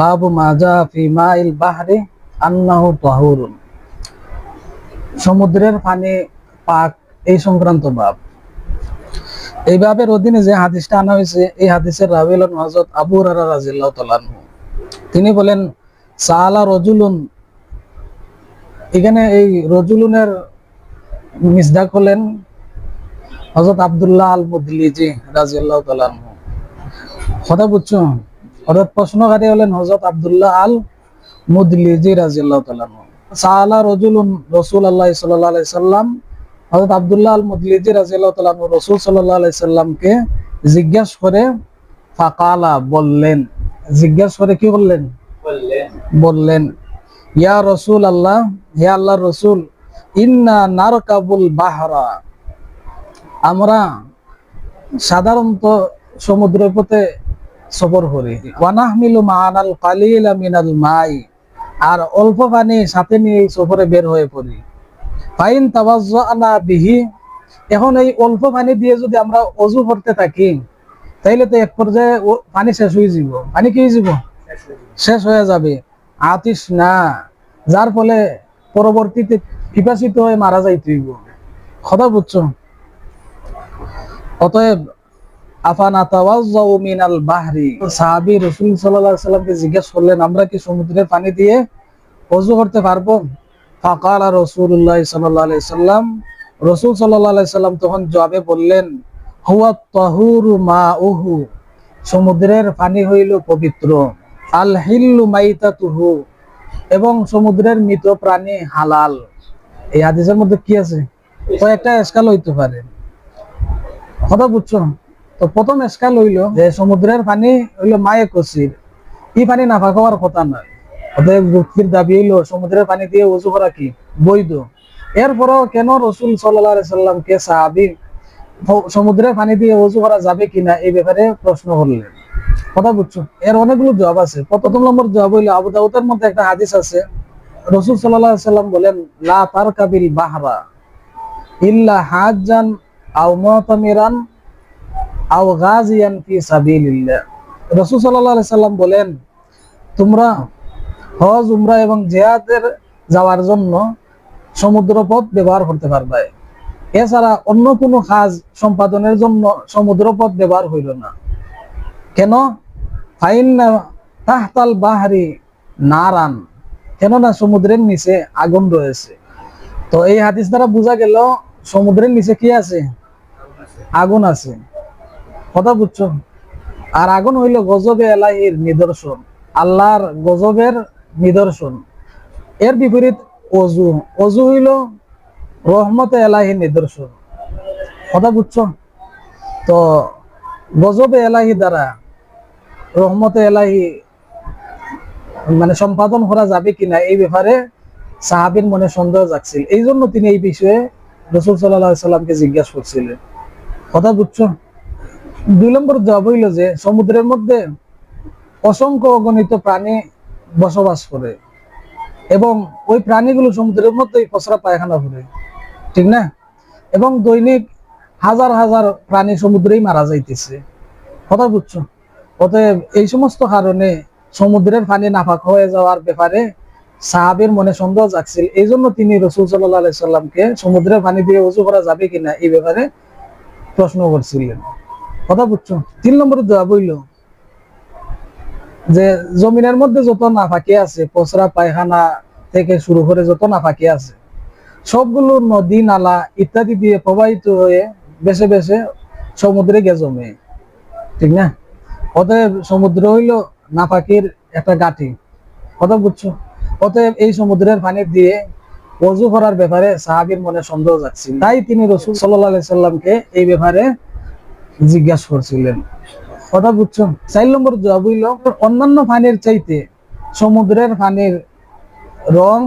বাবু মাজা ফি মাইল বাহরে আন্নাহু তাহুরুন সমুদ্রের পানি পাক, এই সংক্রান্ত বাব এই বাবের অধীনে যে হাদিসটা আনা হয়েছে, এই হাদিসের রাবিল হজরত আবু হুরায়রা রাদিয়াল্লাহু তাআলা আনহু। তিনি বলেন, সালা রজুলুন, এখানে এই রজুলুনের মিসদাক হলেন হজরত আব্দুল্লাহ আল মুদলিজি রাজিয়াল্লাহু তাআলা আনহু। কথা বুঝছ অর্থাৎ প্রশ্নকারী হলেন হজরত আব্দুল্লাহ আল মুদলিজি রাজিয়াল্লাহু তাআলা আনহু। সালা রজুলুন রাসূলুল্লাহ সাল্লাল্লাহু সাল্লাম হযরত আব্দুল্লাহ আল মুদলিজি রাদিয়াল্লাহু তাআলা আনহু রাসূল সাল্লাল্লাহু সাল্লামকে জিজ্ঞাসা করে ফাকালা বললেন। জিজ্ঞাসা করে কি বললেন? বললেন। ইয়া রাসূল আল্লাহ হে আল্লাহর রাসূল ইন্না নারকাবুল বাহরা। আমরা সাধারণত সমুদ্রের পথে সফর করি। ওয়ানাহমিলু মা'ানাল কালিলা মিনাল মাই। আর অল্প পানি সাথে নিয়ে সফরে বের হয়ে পড়ি। ফাইন তাওয়াজ্জানা বিহি। এখন এই অল্প পানি দিয়ে যদি আমরা অজু করতে থাকি, তাইলে তো এক পর্যায়ে পানি শেষ হয়ে যাব। পানি কি যাব? শেষ হয়ে যাবে। আতিস না যার ফলে পরবর্তীতে পিপাসিত হয়ে মারা যাইতে হইব। কথা বুঝছ? অতএব মিনাল বাহরি? সাহাবী রাসূল আলাইহি সাল্লামকে জিজ্ঞেস করলেন, আমরা কি সমুদ্রের পানি দিয়ে ওযু করতে পারব? ফাকালা রাসূলুল্লাহ সাল্লাল্লাহু আলাইহি সাল্লাম রাসূল আলাইহি সাল্লাম তখন জবাবে বললেন, হুয়া তাহুরু মাউহু, সমুদ্রের পানি হইল পবিত্র। আল হিল্লু মাইতাতুহু, এবং সমুদ্রের মৃত প্রাণী হালাল। এই হাদিসের মধ্যে কি আছে? কয়েকটা এসকাল হইতে পারে। কথা বুঝছ? তো প্রথম এসকাল হইল যে সমুদ্রের পানি হইল মায়ে কসির এই পানি নাফা খাওয়ার কথা নয় দাবি হইল, সমুদ্রের পানি দিয়ে উজু করা কি? বৈধ। এরপরও কেন রসুল সাল্লাহ সাল্লামকে সাহাবি সমুদ্রের পানি দিয়ে উজু করা যাবে কিনা এই ব্যাপারে প্রশ্ন করলেন। কথা বুঝছ? এর অনেকগুলো জবাব আছে। প্রথম নম্বর জবাব হইল, আবু দাউদের মধ্যে একটা হাদিস আছে। রসুল সাল্লাহ সাল্লাম বলেন, লা তার কাবিল বাহরা ইল্লা হাজান আও মুতামিরান আও গাজিয়ান ফি সাবিলিল্লাহ। রাসূল সাল্লাল্লাহু সাল্লাম বলেন, তোমরা হজ, উমরা এবং জিহাদের যাওয়ার জন্য সমুদ্র পথ ব্যবহার করতে পারবে। এছাড়া অন্য কোনো কাজ সম্পাদনের জন্য সমুদ্র পথ ব্যবহার হইল না। কেন? ফাইন্না তাহতাল বাহারি নারান। কেননা সমুদ্রের নিচে আগুন রয়েছে। তো এই হাদিস দ্বারা বোঝা গেল, সমুদ্রের নিচে কি আছে? আগুন আছে। কথা বুঝছ? আর আগুন হইল গজবে এলাহির নিদর্শন, আল্লাহর গজবের নিদর্শন। এর বিপরীত অজু অজু হইল রহমতে এলাহির নিদর্শন। কথা বুঝছ? তো গজবে এলাহি দ্বারা রহমতে এলাহি মানে সম্পাদন করা যাবে কিনা এই ব্যাপারে সাহাবির মনে সন্দেহ জাগছিল। এই জন্য তিনি এই বিষয়ে রসুল সাল্লাহ সাল্লামকে জিজ্ঞাসা করছিলেন। কথা বুঝছ? দুই নম্বর জবাব হইল যে সমুদ্রের মধ্যে অসংখ্য অগণিত প্রাণী বসবাস করে এবং ওই প্রাণীগুলো সমুদ্রের মধ্যেই পচরা পায়খানা করে, ঠিক না? এবং দৈনিক হাজার হাজার প্রাণী সমুদ্রেই মারা যাইতেছে। কথা বুঝছ? অতএব এই সমস্ত কারণে সমুদ্রের পানি নাফাক হয়ে যাওয়ার ব্যাপারে সাহাবের মনে সন্দেহ জাগছিল। এই জন্য তিনি রসুল সাল্লাহ সাল্লামকে সমুদ্রের পানি দিয়ে উঁচু করা যাবে কিনা এই ব্যাপারে প্রশ্ন করছিলেন। কথা বুঝছ? তিন নম্বরের জবাব হইল যে জমিনের মধ্যে যত নাফাকি আছে পচরা পায়খানা থেকে শুরু করে যত নাফাকি আছে, সবগুলো নদী, নালা ইত্যাদি দিয়ে প্রবাহিত হয়ে বেছে বেছে সমুদ্রে গে জমে। ঠিক না? অতএব সমুদ্র হইল নাফাকির একটা গাঠি কথা বুঝছ? অতএব এই সমুদ্রের পানি দিয়ে অজু করার ব্যাপারে সাহাবির মনে সন্দেহ যাচ্ছে তাই তিনি রসুল সাল্লাহ সাল্লামকে এই ব্যাপারে জিজ্ঞাসা করছিলেন। কথা বুঝছ? চার নম্বর জবাব হইল, অন্যান্য পানির চাইতে সমুদ্রের পানির রং,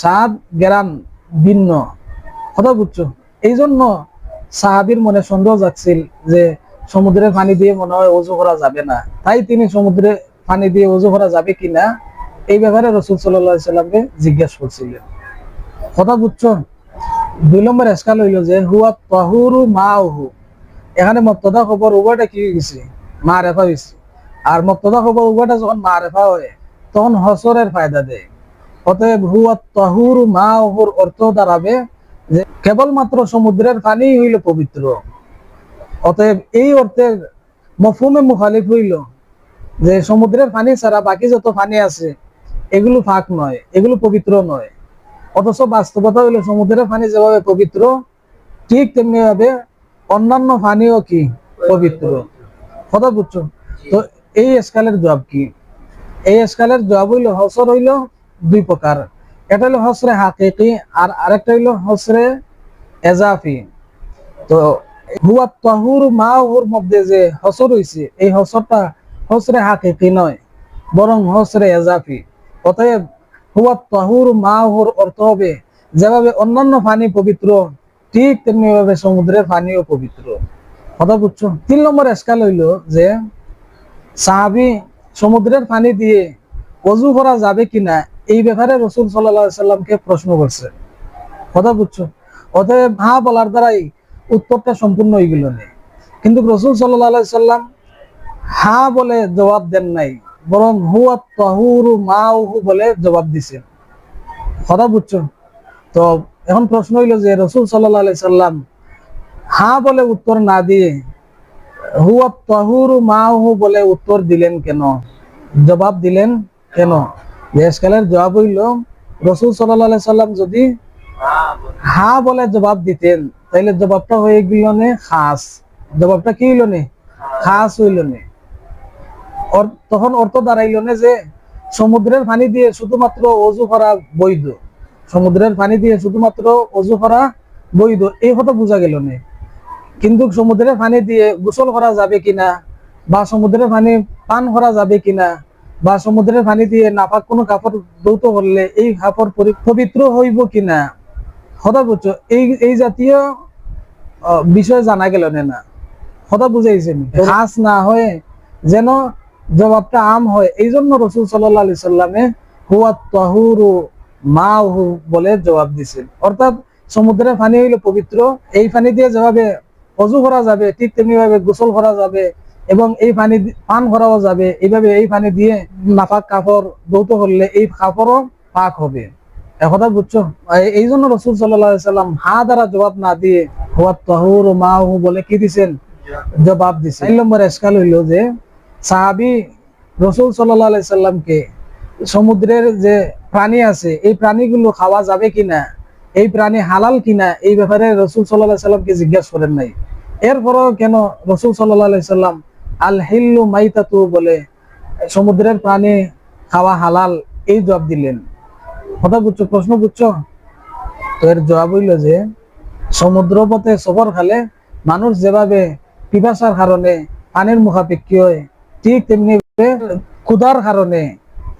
স্বাদ, গ্রাম ভিন্ন। কথা বুঝছ? এই জন্য সাহাবির মনে সন্দেহ যাচ্ছিল যে সমুদ্রের পানি দিয়ে মনে হয় অজু করা যাবে না। তাই তিনি সমুদ্রে পানি দিয়ে অজু করা যাবে কিনা, এই ব্যাপারে রসুল সাল্লাহ সাল্লামকে জিজ্ঞাসা করছিলেন। কথা বুঝছ? দুই নম্বর এসকাল হইল যে, হুয়া তাহুরু মা এখানে মর্তদা খবর উভয়টা কি গেছে মা রেফা হয়েছে আর মুক্তদা খবর উভয়টা যখন মারেফা হয়, তখন হসরের ফায়দা দেয়। অতএব হুয়া তাহুর মা ওহুর অর্থ দাঁড়াবে যে কেবলমাত্র সমুদ্রের পানি হইল পবিত্র। অতএব এই অর্থের মফহুমে মুখালিফ হইল যে সমুদ্রের পানি ছাড়া বাকি যত পানি আছে, এগুলো ফাঁক নয়, এগুলো পবিত্র নয়। অথচ বাস্তবতা হইল সমুদ্রের পানি যেভাবে পবিত্র, ঠিক তেমনি ভাবে অন্যান্য পানিও কি? পবিত্র। কথা বুঝছ? তো এই স্কালের জবাব কি? এই স্কালের জবাব হইল হসর হইল দুই প্রকার। এটা হইল হসরে হাকিকি আর আরেকটা হইল হসরে এজাফি। তো হুয়া তাহুর মা হুর মধ্যে যে হসর হইছে এই হসরটা হসরে হাকিকি নয় বরং হসরে এজাফি। অতএব হুয়া তাহুর মা হুর অর্থ হবে যেভাবে অন্যান্য পানি পবিত্র ঠিক তেমনি ভাবে সমুদ্রের পানিও পবিত্র। কথা বুঝছ? তিন নম্বর এসকাল হইল যে, সাহাবি সমুদ্রের পানি দিয়ে অজু করা যাবে কিনা, এই ব্যাপারে রসুল সাল্লাহ সাল্লামকে প্রশ্ন করছে। কথা বুঝছ? অতএব হা বলার দ্বারাই উত্তরটা সম্পূর্ণ হয়ে গেল কিন্তু রসুল সাল্লাহ সাল্লাম হা বলে জবাব দেন নাই, বরং হুয়া তাহুরু মাউহু বলে জবাব দিছেন কথা বুঝছ? তো এখন প্রশ্ন হইল যে রসুল সাল্লাহ সাল্লাম হা বলে উত্তর না দিয়ে হুয়া তাহুরু মাউহু বলে উত্তর দিলেন কেন? জবাব দিলেন কেন? দেশকালের জবাব হইল, রসুল সাল্লাহ সাল্লাম যদি হা বলে জবাব দিতেন, তাইলে জবাবটা হয়ে গেল খাস। জবাবটা কি হইল নে? খাস হইল নে। তখন অর্থ দাঁড়াইল নে যে সমুদ্রের পানি দিয়ে শুধুমাত্র অজু করা বৈধ। সমুদ্রের পানি দিয়ে শুধুমাত্র অজু করা বৈধ এই কথা বোঝা গেল নে। কিন্তু সমুদ্রের পানি দিয়ে গোসল করা যাবে কিনা বা সমুদ্রের পানি পান করা যাবে কিনা বা সমুদ্রের পানি দিয়ে নাপাক কোনো কাপড় দৌত করলে এই কাপড় পবিত্র হইব কিনা? হঠাৎ বুঝছ? এই এই জাতীয় বিষয় জানা গেল না হঠাৎ বুঝাইছেন খাস না হয়ে যেন জবাবটা আম হয়। এই জন্য রসুল সাল্লাহ আলি সাল্লামে হুয়া তাহুরু মাহু বলে জবাব দিছেন অর্থাৎ সমুদ্রের পানি হইল পবিত্র, এই পানি দিয়ে যেভাবে অজু করা যাবে, ঠিক তেমনি ভাবে গোসল করা যাবে এবং এই পানি পান করাও যাবে, এইভাবে এই পানি দিয়ে নাপাক কাপড় দৌত করলে এই কাপড়ও পাক হবে। একথা বুঝছ? এই- এই জন্য রসুল সাল্লাম হা দ্বারা জবাব না দিয়ে হুয়া তাহুর মাহু বলে কি দিছেন? জবাব দিছে তিন নম্বর এসকাল হইল যে, সাহাবি রসুল সাল্লাহ সাল্লামকে সমুদ্রের যে প্রাণী আছে, এই প্রাণীগুলো খাওয়া যাবে কিনা, এই প্রাণী হালাল কিনা, এই ব্যাপারে রসুল সাল্লাহ সাল্লামকে জিজ্ঞাসা করেন নাই। এরপরও কেন রসুল সাল্লাহ সাল্লাম আল হিল্লু মাইতাতু বলে, সমুদ্রের প্রাণী খাওয়া হালাল, এই জবাব দিলেন। কথা বুঝছ, প্রশ্ন বুঝছ? তো এর জবাব হইল যে সমুদ্র পথে সফর খালে মানুষ যেভাবে পিপাসার কারণে পানির মুখাপেক্ষী হয়, ঠিক তেমনি ক্ষুধার কারণে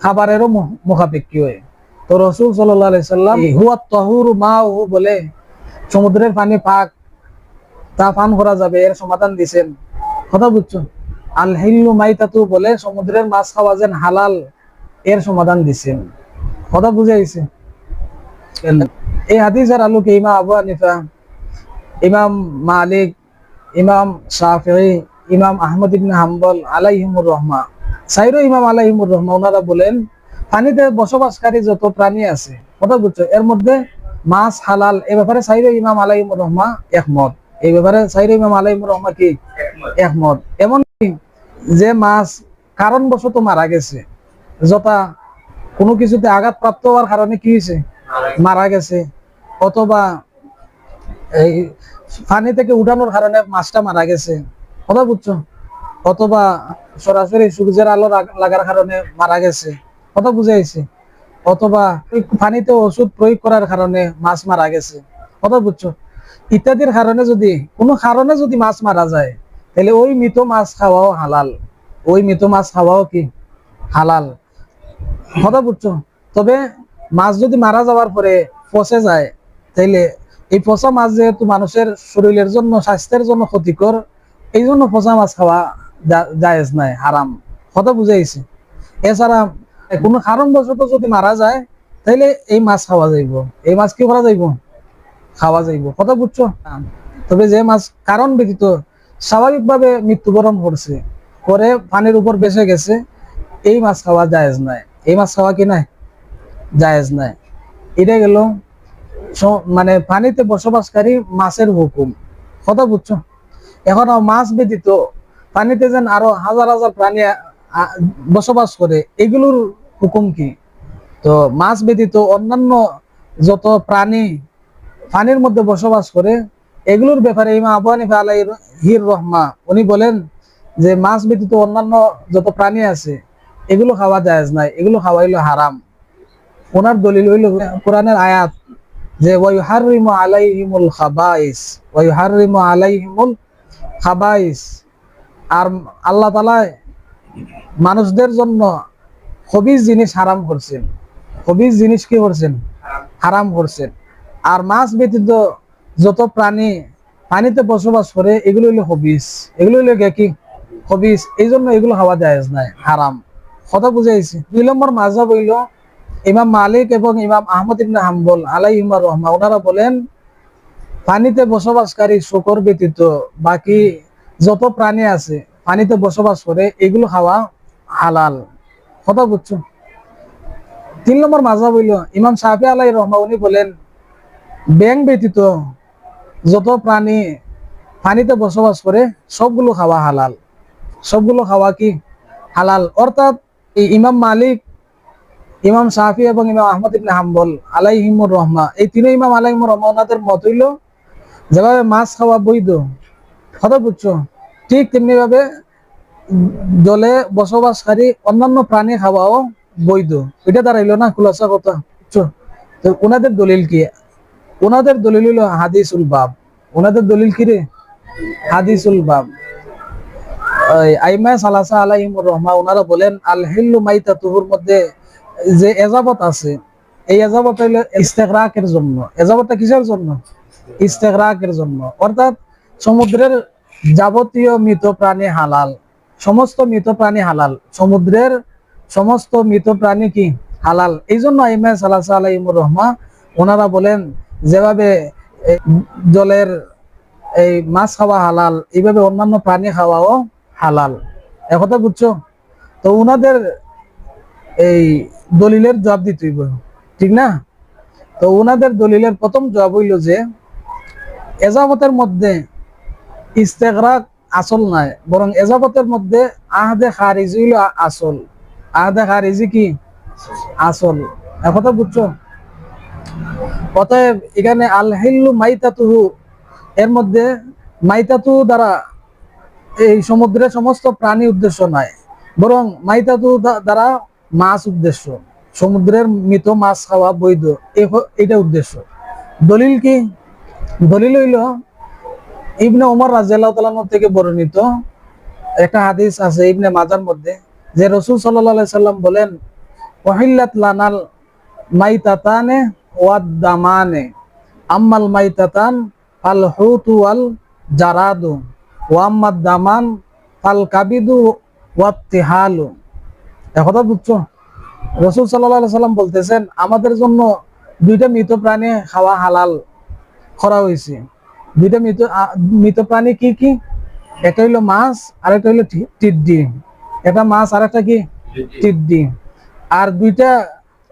খাবারেরও মুখ- মুখাপেক্ষী হয়। তো রসুল সাল্লাম হুয়া তহুর মা হু বলে, সমুদ্রের পানি পাক তা পান করা যাবে, এর সমাধান দিছেন। কথা বুঝছ আল হিল্লু মাইতাতু বলে, সমুদ্রের মাছ খাওয়া যেন হালাল, এর সমাধান দিছেন। কথা বুঝাইছে এই হাদিসের আলোকে ইমাম আবু হানিফা, ইমাম মালিক, ইমাম ইমাম আহমদ হাম্বল সাইরো ইমাম আলাইহিমুর রহমা, ওনারা বলেন, পানিতে বসবাসকারী যত প্রাণী আছে, কথা বুঝছ এর মধ্যে মাছ, হালাল, এ ব্যাপারে সাইরো ইমাম আলাইহিমুর রহমা একমত। এই ব্যাপারে সাইরো ইমাম আলাইহিমুর রহমা কি? একমত। এমন যে মাছ কারণবশত মারা গেছে, যথা কোনো কিছুতে আঘাত প্রাপ্ত হওয়ার কারণে কি হয়েছে? মারা গেছে। অথবা এই পানি থেকে উঠানোর কারণে মাছটা মারা গেছে। কথা বুঝছ অথবা সরাসরি সূর্যের আলো লাগার কারণে মারা গেছে, কথা বুঝাইছে অথবা পানিতে ওষুধ প্রয়োগ করার কারণে মাছ মারা গেছে, কথা বুঝছ? ইত্যাদির কারণে যদি, কোনো কারণে যদি মাছ মারা যায়, তাহলে ওই মৃত মাছ খাওয়াও হালাল। ওই মৃত মাছ খাওয়াও কি? হালাল। কথা বুঝছ? তবে মাছ যদি মারা যাওয়ার পরে পচে যায় তাইলে এই পচা মাছ যেহেতু মানুষের শরীরের জন্য, স্বাস্থ্যের জন্য ক্ষতিকর এই জন্য পচা মাছ খাওয়া জায়েজ নাই, হারাম। কথা বুঝাইছে এছাড়া কোনো কারণবশত যদি মারা যায়, তাইলে এই মাছ খাওয়া যাইব। এই মাছ কি করা যাইব? খাওয়া যাইব। কথা বুঝছ? তবে যে মাছ কারণ ব্যতীত স্বাভাবিকভাবে মৃত্যুবরণ করছে করে পানির উপর বেসে গেছে, এই মাছ খাওয়া জায়েজ নাই। এই মাছ খাওয়া কি নাই? জায়েজ নাই। এটা গেল মানে পানিতে বসবাসকারী মাছের হুকুম। কথা বুঝছ? এখন মাছ ব্যতীত পানিতে যেন আরও হাজার হাজার প্রাণী বসবাস করে, এগুলোর হুকুম কি? তো মাছ ব্যতীত অন্যান্য যত প্রাণী পানির মধ্যে বসবাস করে, এগুলোর ব্যাপারে ইমা আবু হানিফা আলাই হির রহমা, উনি বলেন যে মাছ ব্যতীত অন্যান্য যত প্রাণী আছে, এগুলো খাওয়া জায়েজ নাই, এগুলো খাওয়া হইল হারাম। ওনার দলিল হইল কোরআনের আয়াত যে, ওয়াইহারিমু আলাইহিমুল খাবাইস ওয়াইহারিমু আলাইহিমুল খাবাইস আর আল্লাহ মানুষদের জন্য খবিজ জিনিস হারাম করছেন। খবিজ জিনিস কি করছেন? হারাম করছেন। আর মাছ ব্যতীত যত প্রাণী পানিতে বসবাস করে, এগুলো হলো হবিস এগুলো হলো কি? হবিস এই জন্য এগুলো খাওয়া জায়েজ নাই, হারাম। কথা বুঝাইছি। দুই নম্বর মাঝহাব হইল ইমাম মালিক এবং ইমাম আহমদ ইবনে হাম্বল আলাইহিমা রহমা। ওনারা বলেন, পানিতে বসবাসকারী শুকর ব্যতীত বাকি যত প্রাণী আছে, পানিতে বসবাস করে, এগুলো খাওয়া হালাল। কথা বুঝছ? তিন নম্বর মাজা হইল, ইমাম সাহাফি আলাই রহমা উনি বলেন ব্যাং ব্যতীত যত প্রাণী পানিতে বসবাস করে, সবগুলো খাওয়া হালাল। সবগুলো খাওয়া কি হালাল? অর্থাৎ এই ইমাম মালিক, ইমাম সাহাফি এবং ইমাম আহমদ ইবনে হাম্বল আলাইহিমুর রহমা, এই তিন ইমাম আলাইহিমুর রহমা ওনাদের মত হইল, যেভাবে মাছ খাওয়া বৈধ বুঝছ ঠিক তেমনি ভাবে জলে বসবাসকারী অন্যান্য প্রাণী খাওয়াও বৈধ। এটা দাঁড়াইলো না খুলাসা কথা। তো ওনাদের দলিল কি? ওনাদের দলিল হইল হাদিসুল বাব। ওনাদের দলিল কি রে? হাদিসুল বাব। আইমা সালাসা আলাইহিমুর রহমা ওনারা বলেন, আল হিল্লু মাইতা তুহুর মধ্যে যে এজাবত আছে, এই এজাবত হইল ইস্তেকরাকের জন্য। এজাবতটা কিসের জন্য? ইস্তেকরাকের জন্য। অর্থাৎ সমুদ্রের যাবতীয় মৃত প্রাণী হালাল। সমস্ত মৃত প্রাণী হালাল। সমুদ্রের সমস্ত মৃত প্রাণী কি? হালাল। এই জন্য আইমা সালাসা আলাইহিমুর রহমা ওনারা বলেন, যেভাবে জলের এই মাছ খাওয়া হালাল, এইভাবে অন্যান্য প্রাণী খাওয়াও হালাল। একথা বুঝছ? তো উনাদের এই দলিলের জবাব দিতে হইব, ঠিক না? তো উনাদের দলিলের প্রথম জবাব হইল যে এজাবতের মধ্যে ইস্তেগরাক আসল নাই, বরং এজাবতের মধ্যে আহদে খারিজি হইল আ- আসল। আহদে খারিজি কি? আসল। একথা বুঝছ? অতএব এখানে আল হিল্লু মাইতাতুহু, এর মধ্যে মাইতাতু দ্বারা এই সমুদ্রের সমস্ত প্রাণী উদ্দেশ্য নয় বরং মাইতাতু দ্বা- দ্বারা মাছ উদ্দেশ্য, সমুদ্রের মৃত মাছ খাওয়া বৈধ এটা উদ্দেশ্য। দলিল কি? দলিল হইল ইবনে ওমর রাজিয়াল্লাহু তাআলা থেকে বর্ণিত একটা হাদিস আছে ইবনে মাজার মধ্যে, যে রসুল আলাইহি সাল্লাম বলেন ওয়াহিল্লাত লানাল মাইতাতানে ওয়াদ দামানে, আম্মাল মাইতাতান ফাল হুতু ওয়াল জারাদু ওয়াম্মাদ দামান ফাল কাবিদু ওয়াত্তিহালু একথা বুঝছ? রসুল আলাইহি সাল্লাম বলতেছেন, আমাদের জন্য দুইটা মৃত প্রাণী খাওয়া হালাল করা হয়েছে। দুইটা মৃত মৃত প্রাণী কি কি? একটা হইল মাছ আর একটা হইল টিড্ডি এটা মাছ আর একটা কি টিড্ডি আর দুইটা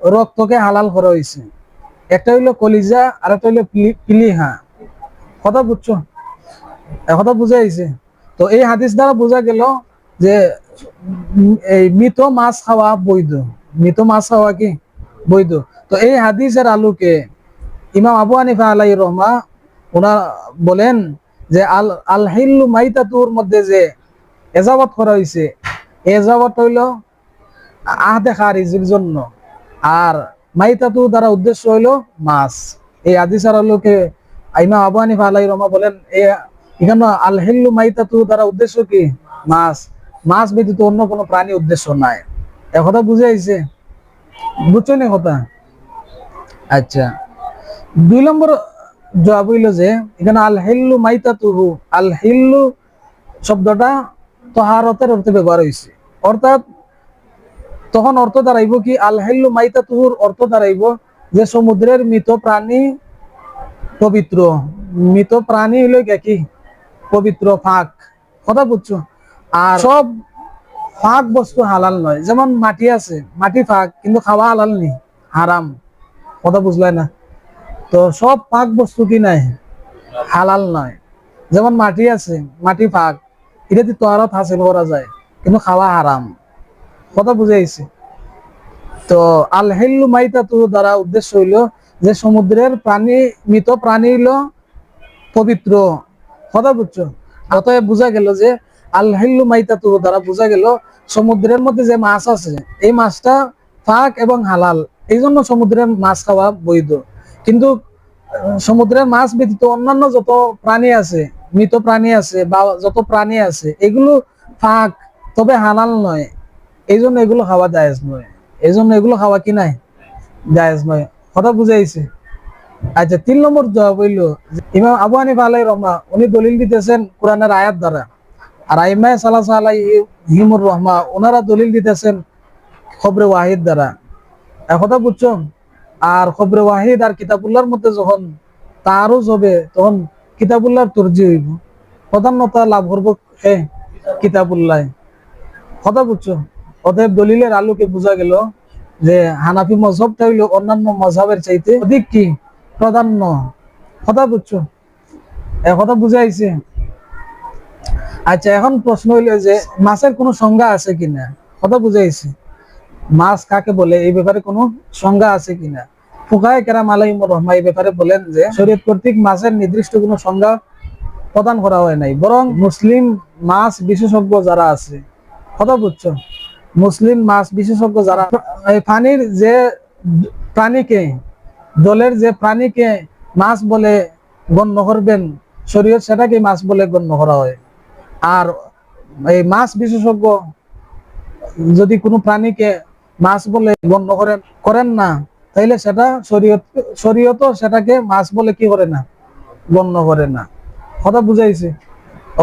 রক্তকে হালাল করা হয়েছে একটা হইল কলিজা আর একটা হইল পিলি- পিলিহা। কথা বুঝছ? কথা বুঝা হয়েছে তো এই হাদিস দ্বারা বোঝা গেল যে এই মৃত মাছ খাওয়া বৈধ। মৃত মাছ খাওয়া কি? বৈধ। তো এই হাদিসের আলোকে ইমাম আবু হানিফা আলাই রহমা ওনা বলেন যে আল আল হিল্লু মাইতাতুর মধ্যে যে এজাবত করা হয়েছে এজাবত হইল আহদে খারিজের জন্য। আর মাইতাতু দ্বারা উদ্দেশ্য হইল মাছ। এই হাদিসের আলোকে ইমাম আবু হানিফা আলাই রহমা বলেন, এ এখানে আল হিল্লু মাইতাতু দ্বারা উদ্দেশ্য কি? মাছ। মাছ ব্যতীত অন্য কোনো প্রাণী উদ্দেশ্য নাই। একথা বুঝে আইছে? বুঝছ না কথা? আচ্ছা। দুই নম্বর জবাব হইল যে, এখানে আল হিল্লু মাইতাতুহু। আল হিল্লু শব্দটা তহারতের অর্থে ব্যবহার হয়েছে অর্থাৎ তখন অর্থ দাঁড়াইব কি? আল হিল্লু মাইতাতুহুর অর্থ দাঁড়াইব যে, সমুদ্রের মৃত প্রাণী পবিত্র। মৃত প্রাণী হইল কি? পবিত্র ফাঁক। কথা বুঝছ? আর সব ফাঁক বস্তু হালাল নয়। যেমন মাটি আছে, মাটি ফাঁক, কিন্তু খাওয়া হালাল নেই। হারাম। কথা বুঝলাই না? তো সব পাক বস্তু কি নাই? হালাল নয় যেমন মাটি আছে, মাটি ফাঁক এটা তোয়ারত হাসিল করা যায়, কিন্তু খাওয়া হারাম। কথা বুঝাইছে তো আল হেল্লু মাইতা তো দ্বারা উদ্দেশ্য হইল যে সমুদ্রের প্রাণী, মৃত প্রাণী হইল পবিত্র। কথা বুঝছ? অতএব বোঝা গেল যে আল হেল্লু মাইতা তো দ্বারা বোঝা গেল সমুদ্রের মধ্যে যে মাছ আছে, এই মাছটা ফাঁক এবং হালাল। এই জন্য সমুদ্রের মাছ খাওয়া বৈধ। কিন্তু সমুদ্রের মাছ ব্যতীত অন্যান্য যত প্রাণী আছে, মৃত প্রাণী আছে বা যত প্রাণী আছে, এগুলো ফাঁক, তবে হালাল নয়। এই জন্য এগুলো খাওয়া জায়েজ নয়। এই জন্য এগুলো খাওয়া কি নাই? জায়েজ নয়। কথা বুঝাইছে। আচ্ছা তিন নম্বর জবাব হইল ইমাম আবু হানিফা আলাই রহমা, উনি দলিল দিতেছেন কোরআনের আয়াত দ্বারা। আর আইমা সালাহ আলাই হিমুর রহমা ওনারা দলিল দিতেছেন খবরে ওয়াহিদ দ্বারা। কথা বুঝছ? আর খবরে ওয়াহিদ আর কিতাবুল্লাহর মধ্যে যখন তারও হবে, তখন কিতাবুল্লাহর তর্জি হইব। প্রধানত লাভ করব হে কিতাবুল্লাহ। কথা বুঝছ? অতএব দলিলের আলোকে বোঝা গেল যে হানাফি মজহবটা হইল অন্যান্য মজহবের চাইতে অধিক কি? প্রাধান্য। কথা বুঝছ? এ কথা বুঝাইছে আচ্ছা এখন প্রশ্ন হইল যে মাছের কোনো সংজ্ঞা আছে কিনা? কথা বুঝাইছে মাছ কাকে বলে, এই ব্যাপারে কোনো সংজ্ঞা আছে কিনা? ফুকায় কেরাম আলাইম রহমা এই ব্যাপারে বলেন যে, শরীয়ত কর্তৃক মাছের নির্দিষ্ট কোনো সংজ্ঞা প্রদান করা হয় নাই। বরং মুসলিম মাছ বিশেষজ্ঞ যারা আছে, কথা বুঝছ? মুসলিম মাছ বিশেষজ্ঞ যারা পানির যে প্রাণীকে, দলের যে প্রাণীকে মাছ বলে গণ্য করবেন, শরীয়ত সেটাকে মাছ বলে গণ্য করা হয়। আর এই মাছ বিশেষজ্ঞ যদি কোনো প্রাণীকে মাছ বলে গণ্য করেন করেন না। তাইলে সেটা শরীয়ত শরীয়ত সেটাকে মাছ বলে কি করে না? গণ্য করে না। কথা বুঝাইছে।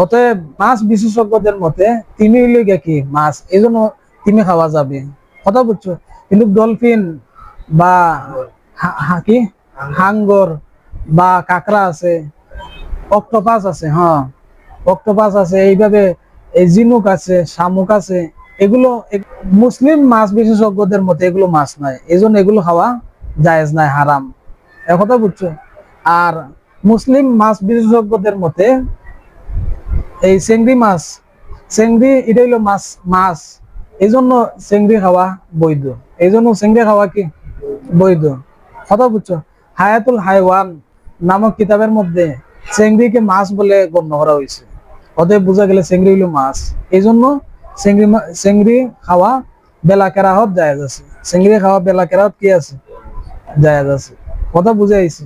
অতএব মাছ বিশেষজ্ঞদের মতে হইলে গিয়ে কি মাছ? এই জন্য তিনি খাওয়া যাবে। কথা বুঝছ? কিন্তু ডলফিন বা কি? হাঙ্গর বা কাঁকড়া আছে, অক্টোপাস আছে হ্যাঁ। অক্টোপাস আছে, এইভাবে এই জিনুক আছে, শামুক আছে এগুলো মুসলিম মাছ বিশেষজ্ঞদের মতে এগুলো মাছ নয়। এই জন্য এগুলো খাওয়া জায়েজ নাই হারাম। একথা বুঝছ? আর মুসলিম মাছ বিশেষজ্ঞদের মতে এই চেংড়ি মাছ, চেংড়ি এটা হইল মাছ মাছ। এই জন্য চেংড়ি খাওয়া বৈধ। এই জন্য চেংড়ি খাওয়া কি বৈধ? কথা বুঝছ? হায়াতুল হাইওয়ান নামক কিতাবের মধ্যে চেংড়িকে মাছ বলে গণ্য করা হয়েছে। অতএব বোঝা গেলে চেংড়ি হইল মাছ। এই জন্য চেংড়ি মা- চেংড়ি খাওয়া বেলা কেরাহত জায়েজ আছে চেংড়ি খাওয়া বেলা কেরাহত কি আছে জায়েজ আছে কথা বুঝাইছে